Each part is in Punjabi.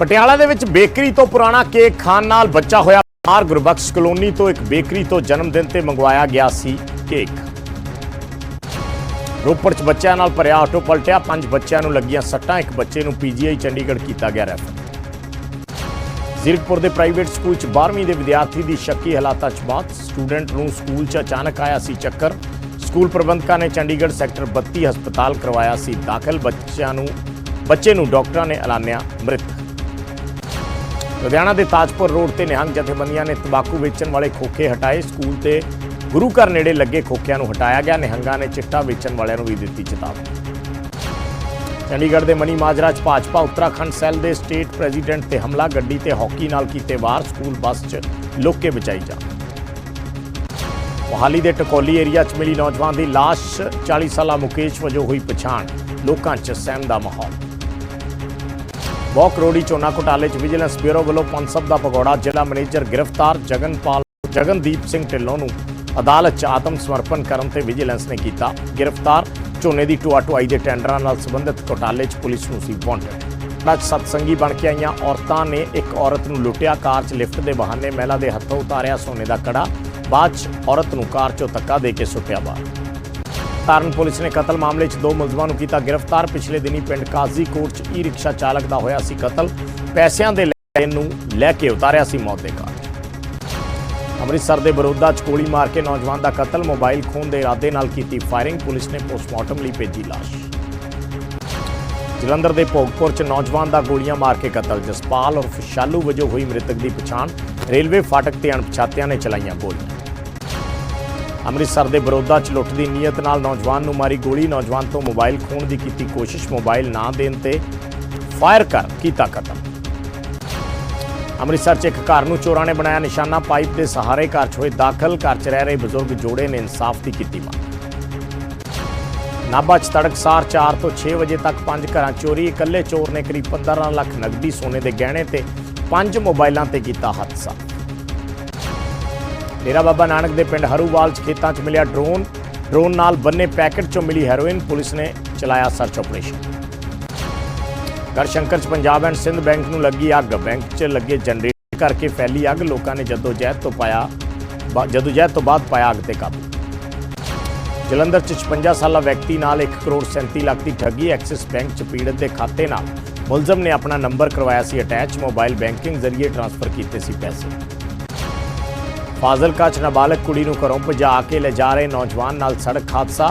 ਪਟਿਆਲਾ ਦੇ ਵਿੱਚ ਬੇਕਰੀ ਤੋਂ ਪੁਰਾਣਾ ਕੇਕ ਖਾਣ ਨਾਲ ਬੱਚਾ ਹੋਇਆ ਬਿਮਾਰ। ਗੁਰਬਖਸ਼ ਕਲੋਨੀ ਤੋਂ ਇੱਕ ਬੇਕਰੀ ਤੋਂ ਜਨਮ ਦਿਨ ਤੇ ਮੰਗਵਾਇਆ ਗਿਆ ਸੀ ਕੇਕ। ਰੋਪੜ 'ਚ ਬੱਚਿਆਂ ਨਾਲ ਭਰਿਆ ਆਟੋ ਪਲਟਿਆ। ਪੰਜ ਬੱਚਿਆਂ ਨੂੰ ਲੱਗੀਆਂ ਸੱਟਾਂ, ਇੱਕ ਬੱਚੇ ਨੂੰ ਪੀਜੀਆਈ ਚੰਡੀਗੜ੍ਹ ਕੀਤਾ ਗਿਆ ਰੈਫਰ। ਜ਼ੀਰਕਪੁਰ ਦੇ ਪ੍ਰਾਈਵੇਟ ਸਕੂਲ 'ਚ 12ਵੀਂ ਦੇ ਵਿਦਿਆਰਥੀ ਦੀ ਸ਼ੱਕੀ ਹਾਲਾਤਾਂ 'ਚ ਮੌਤ। ਸਟੂਡੈਂਟ ਨੂੰ ਸਕੂਲ 'ਚ ਅਚਾਨਕ ਆਇਆ ਸੀ ਚੱਕਰ। ਸਕੂਲ ਪ੍ਰਬੰਧਕਾਂ ਨੇ ਚੰਡੀਗੜ੍ਹ ਸੈਕਟਰ 32 ਹਸਪਤਾਲ ਕਰਵਾਇਆ ਸੀ ਦਾਖਲ। ਬੱਚਿਆਂ ਨੂੰ ਬੱਚੇ ਨੂੰ ਡਾਕਟਰਾਂ ਨੇ ਐਲਾਨਿਆ ਮ੍ਰਿਤ ਲੁਧਿਆਣਾ ਦੇ ਤਾਜਪੁਰ ਰੋਡ ਤੇ ਨਿਹੰਗ ਜਥੇਬੰਦੀਆਂ ਨੇ ਤੰਬਾਕੂ ਵੇਚਣ ਵਾਲੇ ਖੋਖੇ ਹਟਾਏ। ਸਕੂਲ ਤੇ ਗੁਰੂ ਘਰ ਨੇੜੇ ਲੱਗੇ ਖੋਖਿਆਂ ਨੂੰ ਹਟਾਇਆ ਗਿਆ। ਨਿਹੰਗਾਂ ਨੇ ਚਿੱਟਾ ਵੇਚਣ ਵਾਲਿਆਂ ਨੂੰ ਵੀ ਦਿੱਤੀ ਚੇਤਾਵਨੀ। ਚੰਡੀਗੜ੍ਹ ਦੇ ਮਨੀ ਮਾਜਰਾ 'ਚ ਭਾਜਪਾ ਉੱਤਰਾਖੰਡ ਸੈੱਲ ਦੇ ਸਟੇਟ ਪ੍ਰੈਜ਼ੀਡੈਂਟ ਤੇ ਹਮਲਾ, ਗੱਡੀ ਤੇ ਹਾਕੀ ਨਾਲ ਕੀਤੇ ਵਾਰ, ਸਕੂਲ ਬੱਸ 'ਚ ਲੋਕ ਬਚਾਈ ਜਾ ਮੋਹਾਲੀ ਦੇ ਟਕੋਲੀ ਏਰੀਆ 'ਚ ਮਿਲੀ ਨੌਜਵਾਨ ਦੀ ਲਾਸ਼। 40 ਸਾਲਾ ਮੁਕੇਸ਼ ਵਜੋਂ ਹੋਈ ਪਛਾਣ। ਲੋਕਾਂ 'ਚ ਸਹਿਮ ਦਾ ਮਾਹੌਲ। ਬੌਕ ਕਰੋੜੀ ਚੋਣਾ ਘੁਟਾਲੇ 'ਚ ਵਿਜੀਲੈਂਸ ਬਿਊਰੋ ਵੱਲੋਂ ਪੰਸਬ ਦਾ ਪਕੌੜਾ ਜ਼ਿਲ੍ਹਾ ਮੈਨੇਜਰ ਗ੍ਰਿਫਤਾਰ ਜਗਨਪਾਲ ਜਗਨਦੀਪ ਸਿੰਘ ਢਿੱਲੋਂ ਨੂੰ ਅਦਾਲਤ 'ਚ ਆਤਮ ਸਮਰਪਣ ਕਰਨ ਤੇ ਵਿਜੀਲੈਂਸ ਨੇ ਕੀਤਾ ਗ੍ਰਿਫਤਾਰ। ਝੋਨੇ ਦੀ ਟੁਆ ਟੁਆਈ ਦੇ ਟੈਂਡਰਾਂ ਨਾਲ ਸੰਬੰਧਿਤ ਘੁਟਾਲੇ 'ਚ ਪੁਲਿਸ ਨੂੰ ਸੀ ਵਾਂਟਡ ਅੱਜ ਸਤਸੰਗੀ ਬਣ ਕੇ ਆਈਆਂ ਔਰਤਾਂ ਨੇ ਇੱਕ ਔਰਤ ਨੂੰ ਲੁੱਟਿਆ। ਕਾਰ 'ਚ ਲਿਫਟ ਦੇ ਬਹਾਨੇ ਮਹਿਲਾ ਦੇ ਹੱਥੋਂ ਉਤਾਰਿਆ ਸੋਨੇ ਦਾ ਕੜਾ। ਬਾਅਦ 'ਚ ਔਰਤ ਨੂੰ ਕਾਰ 'ਚੋਂ ਧੱਕਾ ਦੇ ਕੇ ਸੁੱਟਿਆ ਬਾਹਰ। ਤਾਰਨ ਪੁਲਿਸ ਨੇ ਕਤਲ ਮਾਮਲੇ 'ਚ ਦੋ ਮੁਲਜ਼ਮਾਂ ਨੂੰ ਕੀਤਾ ਗ੍ਰਿਫਤਾਰ। ਪਿਛਲੇ ਦਿਨੀ ਪਿੰਡ ਕਾਜ਼ੀਕੋਟ 'ਚ ਈ ਰਿਕਸ਼ਾ ਚਾਲਕ ਦਾ ਹੋਇਆ ਸੀ ਕਤਲ। ਪੈਸਿਆਂ ਦੇ ਲੈਣ ਨੂੰ ਲੈ ਕੇ ਉਤਾਰਿਆ ਸੀ ਮੌਤ ਦੇ ਘਾਟ ਅੰਮ੍ਰਿਤਸਰ ਦੇ ਬਰੋਦਾ 'ਚ ਗੋਲੀ ਮਾਰ ਕੇ ਨੌਜਵਾਨ ਦਾ ਕਤਲ, ਮੋਬਾਈਲ ਖੋਹਣ ਦੇ ਇਰਾਦੇ ਨਾਲ ਕੀਤੀ ਫਾਇਰਿੰਗ, ਪੁਲਿਸ ਨੇ ਪੋਸਟਮਾਰਟਮ ਲਈ ਭੇਜੀ ਲਾਸ਼। ਜਲੰਧਰ ਦੇ ਭੋਗਪੁਰ 'ਚ ਨੌਜਵਾਨ ਦਾ ਗੋਲੀਆਂ ਮਾਰ ਕੇ ਕਤਲ, ਜਸਪਾਲ ਉਰਫ ਸ਼ਾਲੂ ਵਜੋਂ ਹੋਈ ਮ੍ਰਿਤਕ ਦੀ ਪਛਾਣ। ਰੇਲਵੇ ਫਾਟਕ ਤੇ ਅਣਪਛਾਤਿਆਂ ਨੇ ਚਲਾਈਆਂ ਗੋਲੀਆਂ। ਅੰਮ੍ਰਿਤਸਰ ਦੇ ਬਰੋਦਾ 'ਚ ਲੁੱਟ ਦੀ ਨੀਅਤ ਨਾਲ ਨੌਜਵਾਨ ਨੂੰ ਮਾਰੀ ਗੋਲੀ। ਨੌਜਵਾਨ ਤੋਂ ਮੋਬਾਈਲ ਖੋਹਣ ਦੀ ਕੀਤੀ ਕੋਸ਼ਿਸ਼, ਮੋਬਾਈਲ ਨਾ ਦੇਣ ਤੇ ਫਾਇਰ ਕਰ ਕੀਤਾ ਕਤਲ। ਅੰਮ੍ਰਿਤਸਰ 'ਚ ਇੱਕ ਘਰ ਨੂੰ ਚੋਰਾਂ ਨੇ ਬਣਾਇਆ ਨਿਸ਼ਾਨਾ। ਪਾਈਪ ਦੇ ਸਹਾਰੇ ਘਰ 'ਚ ਹੋਏ ਦਾਖਲ, ਘਰ 'ਚ ਰਹਿ ਰਹੇ ਬਜ਼ੁਰਗ ਜੋੜੇ ਨੇ ਇਨਸਾਫ ਦੀ ਕੀਤੀ ਮੰਗ। ਨਾਭਾ 'ਚ ਤੜਕਸਾਰ 4 ਤੋਂ 6 ਵਜੇ ਤੱਕ ਪੰਜ ਘਰਾਂ ਚੋਰੀ। ਇਕੱਲੇ ਚੋਰ ਨੇ ਕਰੀਬ 15 ਲੱਖ ਨਕਦੀ ਸੋਨੇ ਦੇ ਗਹਿਣੇ ਤੇ ਪੰਜ ਮੋਬਾਈਲਾਂ ਤੇ ਕੀਤਾ ਹਾਦਸਾ। ਡੇਰਾ ਬਾਬਾ ਨਾਨਕ ਦੇ ਪਿੰਡ ਹਰੂਵਾਲ 'ਚ ਖੇਤਾਂ 'ਚ ਮਿਲਿਆ ਡਰੋਨ। ਡਰੋਨ ਨਾਲ ਬੰਨੇ ਪੈਕਟ 'ਚੋਂ ਮਿਲੀ ਹੈਰੋਇਨ। ਪੁਲਿਸ ਨੇ ਚਲਾਇਆ ਸਰਚ ਆਪਰੇਸ਼ਨ। ਗੜਸ਼ੰਕਰ 'ਚ ਪੰਜਾਬ ਐਂਡ ਸਿੰਧ ਬੈਂਕ ਨੂੰ ਲੱਗੀ ਅੱਗ। ਬੈਂਕ 'ਚ ਲੱਗੇ ਜਨਰੇਟਰ ਕਰਕੇ ਫੈਲੀ ਅੱਗ। ਲੋਕਾਂ ਨੇ ਜਦੋਂ ਜਹਿਦ ਤੋਂ ਪਾਇਆ ਜਦੋਂ ਜਹਿਦ ਤੋਂ ਬਾਅਦ ਪਾਇਆ ਅੱਗ ਤੇ ਕਾਬੂ। ਜਲੰਧਰ 'ਚ 56 ਸਾਲਾ ਵਿਅਕਤੀ ਨਾਲ 1 ਕਰੋੜ 37 ਲੱਖ ਦੀ ਠੱਗੀ। ਐਕਸਿਸ ਬੈਂਕ 'ਚ ਪੀੜਤ ਦੇ ਖਾਤੇ ਨਾਲ ਮੁਲਜ਼ਮ ਨੇ ਆਪਣਾ ਨੰਬਰ ਕਰਵਾਇਆ ਸੀ ਅਟੈਚ। ਮੋਬਾਈਲ ਬੈਂਕਿੰਗ ਜ਼ਰੀਏ ਟ੍ਰਾਂਸਫਰ ਕੀਤੇ ਸੀ ਪੈਸੇ। ਫਾਜ਼ਿਲਕਾ 'ਚ ਨਾਬਾਲਗ ਕੁੜੀ ਨੂੰ ਘਰੋਂ ਭਜਾ ਕੇ ਲਿਜਾ ਰਹੇ ਨੌਜਵਾਨ ਨਾਲ ਸੜਕ ਹਾਦਸਾ।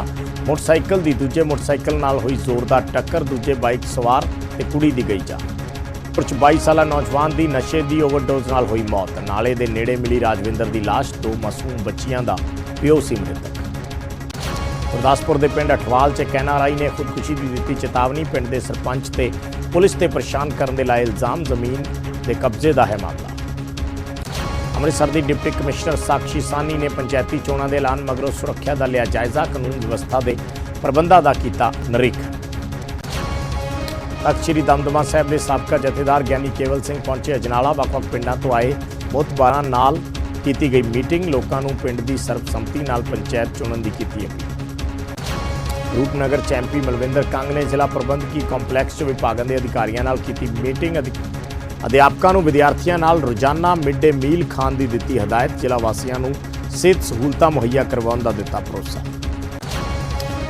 ਮੋਟਰਸਾਈਕਲ ਦੀ ਦੂਜੇ ਮੋਟਰਸਾਈਕਲ ਨਾਲ ਹੋਈ ਜ਼ੋਰਦਾਰ ਟੱਕਰ, ਦੂਜੇ ਬਾਈਕ ਸਵਾਰ ਤੇ ਕੁੜੀ ਦੀ ਗਈ ਜਾਨ। ਪੁਰ 'ਚ 22 ਸਾਲਾ ਨੌਜਵਾਨ ਦੀ ਨਸ਼ੇ ਦੀ ਓਵਰਡੋਜ਼ ਨਾਲ ਹੋਈ ਮੌਤ। ਨਾਲੇ ਦੇ ਨੇੜੇ ਮਿਲੀ ਰਾਜਵਿੰਦਰ ਦੀ ਲਾਸ਼, ਦੋ ਮਾਸੂਮ ਬੱਚੀਆਂ ਦਾ ਪਿਓ ਸੀ ਮ੍ਰਿਤਕ। ਗੁਰਦਾਸਪੁਰ ਦੇ ਪਿੰਡ ਅਠਵਾਲ 'ਚ ਐਨਆਰਆਈ ਨੇ ਖੁਦਕੁਸ਼ੀ ਦੀ ਦਿੱਤੀ ਚੇਤਾਵਨੀ। ਪਿੰਡ ਦੇ ਸਰਪੰਚ ਤੇ ਪੁਲਿਸ ਤੇ ਪਰੇਸ਼ਾਨ ਕਰਨ ਦੇ ਲਾਏ ਇਲਜ਼ਾਮ। ਜ਼ਮੀਨ ਦੇ ਕਬਜ਼ੇ ਦਾ ਹੈ ਮਾਮਲਾ। ਅੰਮ੍ਰਿਤਸਰ ਦੀ ਡਿਪਟੀ ਕਮਿਸ਼ਨਰ ਸਾਕਸ਼ੀ ਸਾਨੀ ਨੇ ਪੰਚਾਇਤੀ ਚੋਣਾਂ ਦੇ ਐਲਾਨ ਮਗਰੋਂ ਸੁਰੱਖਿਆ ਦਾ ਲਿਆ ਜਾਇਜ਼ਾ, ਕਾਨੂੰਨ ਵਿਵਸਥਾ ਦੇ ਪ੍ਰਬੰਧਾਂ ਦਾ ਕੀਤਾ ਨਿਰੀਖਣ ਤਖਤ ਸ੍ਰੀ ਦਮਦਮਾ ਸਾਹਿਬ ਦੇ ਸਾਬਕਾ ਜਥੇਦਾਰ ਗਿਆਨੀ ਕੇਵਲ ਸਿੰਘ ਪਹੁੰਚੇ ਅਜਨਾਲਾ, ਵੱਖ-ਵੱਖ ਪਿੰਡਾਂ ਤੋਂ ਆਏ ਮੁਤਬਾਰਾਂ ਨਾਲ ਕੀਤੀ ਗਈ ਮੀਟਿੰਗ। ਲੋਕਾਂ ਨੂੰ ਪਿੰਡ ਦੀ ਸਰਬਸੰਮਤੀ ਨਾਲ ਪੰਚਾਇਤ ਚੁਣਨ ਦੀ ਕੀਤੀ ਅਪੀਲ। ਰੂਪਨਗਰ ਚ ਐਮਪੀ ਮਲਵਿੰਦਰ ਕੰਗ ਨੇ ਜ਼ਿਲ੍ਹਾ ਪ੍ਰਬੰਧਕੀ ਕੰਪਲੈਕਸ 'ਚ ਵਿਭਾਗਾਂ ਦੇ ਅਧਿਕਾਰੀਆਂ ਨਾਲ ਕੀਤੀ ਮੀਟਿੰਗ। ਅਧਿਆਪਕਾਂ ਨੂੰ ਵਿਦਿਆਰਥੀਆਂ ਨਾਲ ਰੋਜ਼ਾਨਾ ਮਿਡ ਡੇ ਮੀਲ ਖਾਣ ਦੀ ਦਿੱਤੀ ਹਦਾਇਤ, ਜ਼ਿਲ੍ਹਾ ਵਾਸੀਆਂ ਨੂੰ ਸਿਹਤ ਸਹੂਲਤਾਂ ਮੁਹੱਈਆ ਕਰਵਾਉਣ ਦਾ ਦਿੱਤਾ ਭਰੋਸਾ।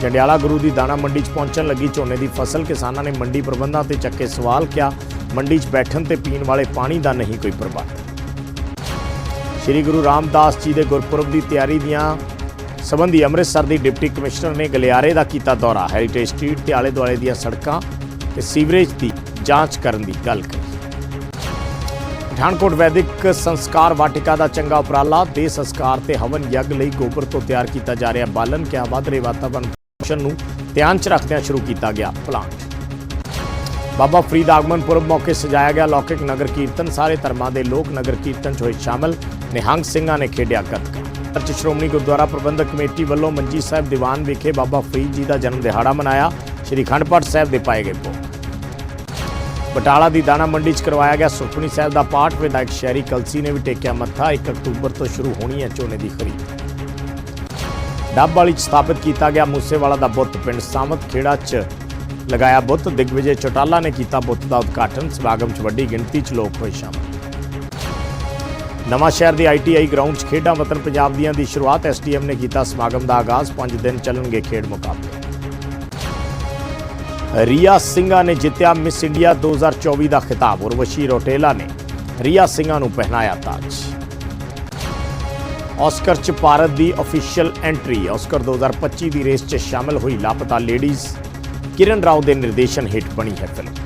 ਜੰਡਿਆਲਾ ਗੁਰੂ ਦੀ ਦਾਣਾ ਮੰਡੀ 'ਚ ਪਹੁੰਚਣ ਲੱਗੀ ਝੋਨੇ ਦੀ ਫਸਲ, ਕਿਸਾਨਾਂ ਨੇ ਮੰਡੀ ਪ੍ਰਬੰਧਾਂ ਤੇ ਚੱਕੇ ਸਵਾਲ ਕਿਹਾ। ਮੰਡੀ 'ਚ ਬੈਠਣ ਤੇ ਪੀਣ ਵਾਲੇ ਪਾਣੀ ਦਾ ਨਹੀਂ ਕੋਈ ਪ੍ਰਬੰਧ। ਸ਼੍ਰੀ ਗੁਰੂ ਰਾਮਦਾਸ ਜੀ ਦੇ ਗੁਰਪੁਰਬ ਦੀ ਤਿਆਰੀ ਦੀਆਂ ਸਬੰਧੀ ਅੰਮ੍ਰਿਤਸਰ ਦੀ ਡਿਪਟੀ ਕਮਿਸ਼ਨਰ ਨੇ ਗਲਿਆਰੇ ਦਾ ਕੀਤਾ ਦੌਰਾ। ਹੈਰੀਟੇਜ ਸਟਰੀਟ ਤੇ ਆਲੇ ਦੁਆਲੇ ਦੀਆਂ ਸੜਕਾਂ ਤੇ ਸੀਵਰੇਜ ਦੀ ਜਾਂਚ ਕਰਨ ਦੀ ਗੱਲ ਕਹੀ। ਪਠਾਨਕੋਟ ਵੈਦਿਕ ਸੰਸਕਾਰ ਵਾਟਿਕਾ ਦਾ ਚੰਗਾ ਉਪਰਾਲਾ, ਦੇ ਸੰਸਕਾਰ ਤੇ ਹਵਨ ਯੱਗ ਲਈ ਗੋਬਰ ਤੋਂ ਤਿਆਰ ਕੀਤਾ ਜਾ ਰਿਹਾ ਬਾਲਨ ਕਿਆ ਵੱਧ ਰਹੇ ਵਾਤਾਵਰਣ ਪ੍ਰਦੂਸ਼ਣ ਨੂੰ ਧਿਆਨ 'ਚ ਰੱਖਦਿਆਂ ਸ਼ੁਰੂ ਕੀਤਾ ਗਿਆ ਪਲਾਂਟ। ਬਾਬਾ ਫਰੀਦ ਆਗਮਨ ਪੁਰਬ ਮੌਕੇ ਸਜਾਇਆ ਗਿਆ ਲੌਕਿਕ ਨਗਰ ਕੀਰਤਨ। ਸਾਰੇ ਧਰਮਾਂ ਦੇ ਲੋਕ ਨਗਰ ਕੀਰਤਨ 'ਚ ਹੋਏ ਸ਼ਾਮਲ। ਨਿਹੰਗ ਸਿੰਘਾਂ ਨੇ ਖੇਡਿਆ ਗੱਤਕਾ। ਚਰਚ ਸ਼੍ਰੋਮਣੀ ਗੁਰਦੁਆਰਾ ਪ੍ਰਬੰਧਕ ਕਮੇਟੀ ਵੱਲੋਂ ਮੰਜੀ ਸਾਹਿਬ ਦੀਵਾਨ ਵਿਖੇ ਬਾਬਾ ਫਰੀਦ ਜੀ ਦਾ ਜਨਮ ਦਿਹਾੜਾ ਮਨਾਇਆ। ਸ਼੍ਰੀ ਖੰਡ ਪਾਠ ਸਾਹਿਬ ਦੇ ਪਾਏ ਗਏ ਭੋਗ। ਬਟਾਲਾ ਦੀ ਦਾਣਾ ਮੰਡੀ 'ਚ ਕਰਵਾਇਆ ਗਿਆ ਸੁਖਮਨੀ ਸਾਹਿਬ ਦਾ ਪਾਠ, ਵਿਧਾਇਕ ਸ਼ਹਿਰੀ ਕਲਸੀ ਨੇ ਵੀ ਟੇਕਿਆ ਮੱਥਾ 1 ਅਕਤੂਬਰ ਤੋਂ ਸ਼ੁਰੂ ਹੋਣੀ ਹੈ ਝੋਨੇ ਦੀ ਖਰੀਦ। ਡੱਬ ਵਾਲੀ 'ਚ ਸਥਾਪਿਤ ਕੀਤਾ ਗਿਆ ਮੂਸੇਵਾਲਾ ਦਾ ਬੁੱਤ, ਪਿੰਡ ਸਾਮਤ ਖੇੜਾ 'ਚ ਲਗਾਇਆ ਬੁੱਤ, ਦਿਗਵਿਜੇ ਚੌਟਾਲਾ ਨੇ ਕੀਤਾ ਬੁੱਤ ਦਾ ਉਦਘਾਟਨ, ਸਮਾਗਮ 'ਚ ਵੱਡੀ ਗਿਣਤੀ 'ਚ ਲੋਕ ਹੋਏ ਸ਼ਾਮਲ। ਨਵਾਂ ਸ਼ਹਿਰ ਦੇ ਆਈਟੀਆਈ ਗਰਾਊਂਡ 'ਚ ਖੇਡਾਂ ਵਤਨ ਪੰਜਾਬ ਦੀਆਂ ਦੀ ਸ਼ੁਰੂਆਤ ਐਸਟੀਐਮ ਨੇ ਕੀਤਾ, ਸਮਾਗਮ ਦਾ ਆਗਾਜ਼ 5 ਦਿਨ ਚੱਲਣਗੇ ਖੇਡ ਮੁਕਾਬਲੇ। ਰੀਆ ਸਿੰਘਾ ਨੇ ਜਿੱਤਿਆ ਮਿਸ ਇੰਡੀਆ 2024 ਦਾ ਖਿਤਾਬ ਉਰਵਸ਼ੀ ਰੋਟੇਲਾ ਨੇ ਰੀਆ ਸਿੰਘਾ ਨੂੰ ਪਹਿਨਾਇਆ ਤਾਜ ਆਸਕਰ 'ਚ ਭਾਰਤ ਦੀ ਅਫੀਸ਼ੀਅਲ ਐਂਟਰੀ ਆਸਕਰ 2025 ਦੀ ਰੇਸ 'ਚ ਸ਼ਾਮਲ ਹੋਈ ਲਾਪਤਾ ਲੇਡੀਜ਼ ਕਿਰਨ ਰਾਓ ਦੇ ਨਿਰਦੇਸ਼ਨ ਹੇਠ ਬਣੀ ਹੈ ਫਿਲਮ